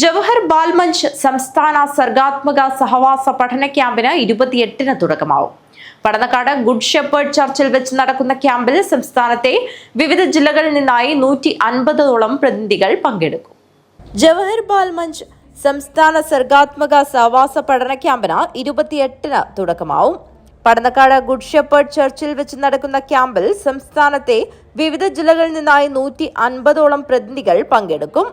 ജവഹർ ബാൽമഞ്ച് സംസ്ഥാന സർഗാത്മക സഹവാസ പഠന ക്യാമ്പിന് ഇരുപത്തിയെട്ടിന് തുടക്കമാവും. പടന്നക്കാട് ഗുഡ് ഷെപ്പേർഡ് ചർച്ചിൽ വെച്ച് നടക്കുന്ന ക്യാമ്പിൽ സംസ്ഥാനത്തെ വിവിധ ജില്ലകളിൽ നിന്നായി നൂറ്റി അൻപതോളം പ്രതിനിധികൾ പങ്കെടുക്കും. ജവഹർ ബാൽമഞ്ച് സംസ്ഥാന സർഗാത്മക സഹവാസ പഠന ക്യാമ്പിന് ഇരുപത്തിയെട്ടിന് തുടക്കമാവും. പടന്നക്കാട് ഗുഡ് ഷെപ്പേർഡ് ചർച്ചിൽ വെച്ച് നടക്കുന്ന ക്യാമ്പിൽ സംസ്ഥാനത്തെ വിവിധ ജില്ലകളിൽ നിന്നായി നൂറ്റി അൻപതോളം പ്രതിനിധികൾ പങ്കെടുക്കും.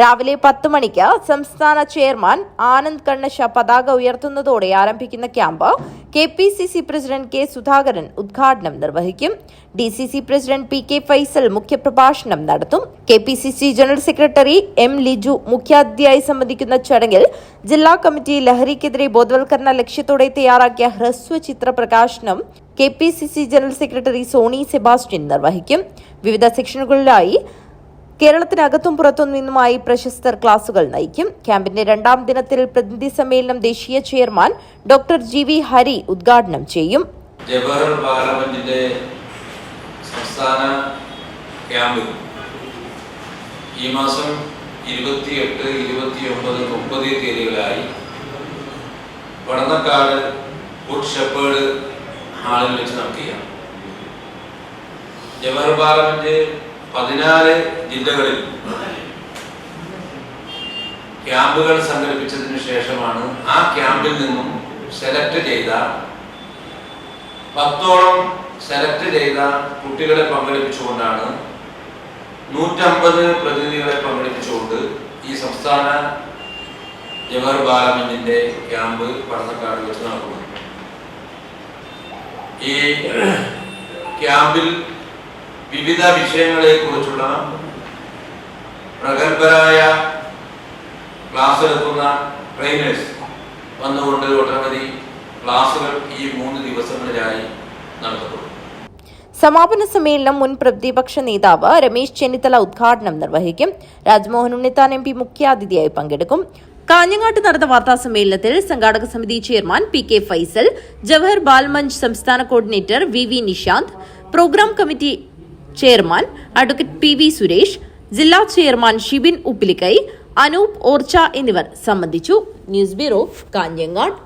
രാവിലെ പത്ത് മണിക്ക് സംസ്ഥാന ചെയർമാൻ ആനന്ദ് കണ്ണശ പതാക ഉയർത്തുന്നതോടെ ആരംഭിക്കുന്ന camp K P C C president K Sudhakaran ഉദ്ഘാടനം നിർവഹിക്കും. D C C president P K Faisal മുഖ്യപ്രഭാഷണം നടത്തും. K P C C general secretary M Liju മുഖ്യാതിഥിയായി സംബന്ധിക്കുന്ന ചടങ്ങിൽ ജില്ലാ കമ്മിറ്റി ലഹരിക്കെതിരെ ബോധവൽക്കരണ ലക്ഷ്യത്തോടെ തയ്യാറാക്കിയ ഹ്രസ്വ ചിത്ര പ്രകാശനം K P C C general secretary Sony Sebastian നിർവഹിക്കും. വിവിധ സെക്ഷനുകളിലായി കേരളത്തിനകത്തും പുറത്തും നിന്നുമായി പ്രശസ്തർ ക്ലാസുകൾ നയിക്കും. ക്യാമ്പിന്റെ രണ്ടാം ദിനത്തിൽ പ്രതിനിധി സമ്മേളനം ദേശീയ chairman doctor G V Hari ഉദ്ഘാടനം ചെയ്യും. ജവഹർ പാർലമെന്റിന്റെ സംസ്ഥാന ക്യാമ്പ് ഈ മാസം ഇരുപത്തിയെട്ട് ഇരുപത്തി ഒമ്പത് മുപ്പത് തീയതികളായി വടന്നക്കാട് ഗുഡ് ഷെപ്പേർഡ് ഹാളിൽ വെച്ച് നടത്തിയ ജവഹർ പാർലമെന്റ് പതിനാല് ജില്ലകളിൽ ക്യാമ്പുകൾ സംഘടിപ്പിച്ചതിന് ശേഷമാണ് ആ ക്യാമ്പിൽ നിന്നും സെലക്ട് ചെയ്ത പത്തോളം സെലക്ട് ചെയ്ത കുട്ടികളെ പങ്കെടുപ്പിച്ചുകൊണ്ടാണ് നൂറ്റമ്പത് പ്രതിനിധികളെ പങ്കെടുപ്പിച്ചുകൊണ്ട് ഈ സംസ്ഥാന ജവഹർ പാർലമെന്റിന്റെ ക്യാമ്പ് പഠനക്കാട് വെച്ച് നടക്കുന്നത്. ഈ ക്യാമ്പിൽ വിവിധ വിഷയങ്ങളെ കുറിച്ചുള്ള പ്രഗത്ഭരായ ക്ലാസ് എടുക്കുന്ന ട്രെയിനേഴ്സ് വന്നുകൊണ്ട് ഒട്ടനവധി ക്ലാസുകൾ ഈ മൂന്ന് ദിവസങ്ങളിലായി നടത്തപ്പെടും സമാപന സമ്മേളനം മുൻ പ്രതിപക്ഷ നേതാവ് രമേശ് ചെന്നിത്തല ഉദ്ഘാടനം നിർവഹിക്കും. രാജ്മോഹൻ ഉണ്ണിത്താൻ എം പി മുഖ്യാതിഥിയായി പങ്കെടുക്കും. കാഞ്ഞങ്ങാട്ട് നടന്ന വാർത്താ സമ്മേളനത്തിൽ സംഘാടക സമിതി chairman P K Faisal Jawahar Balmanch സംസ്ഥാന coordinator V V Nishanth programme committee chairman advocate P V Suresh ജില്ലാ ചെയർമാൻ ഷിബിൻ ഉപ്പിലിക്കൈ അനൂപ് ഓർച്ച എന്നിവർ സംബന്ധിച്ചു. News bureau Kanhangad.